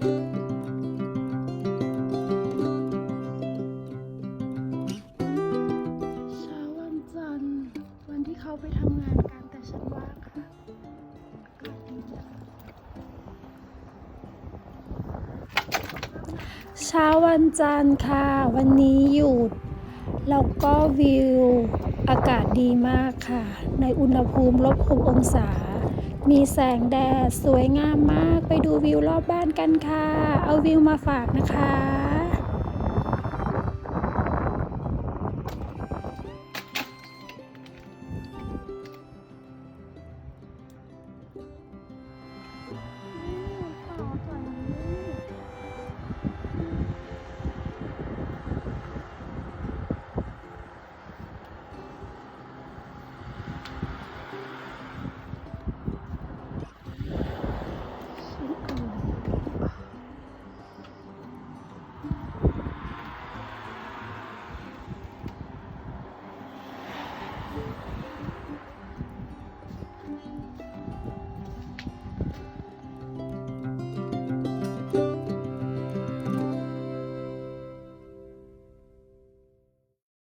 เช้าวันจันทร์วันที่เขาไปทำงานกันแต่ฉันว่างค่ะอากาศดีจังเช้าวันจันทร์ค่ะ วันนี้หยุดแล้วก็วิวอากาศดีมากค่ะ ในอุณหภูมิลบ6องศา มีแสงแดด สวยงามมากไปดูวิวรอบบ้านกันค่ะ เอาวิวมาฝากนะคะ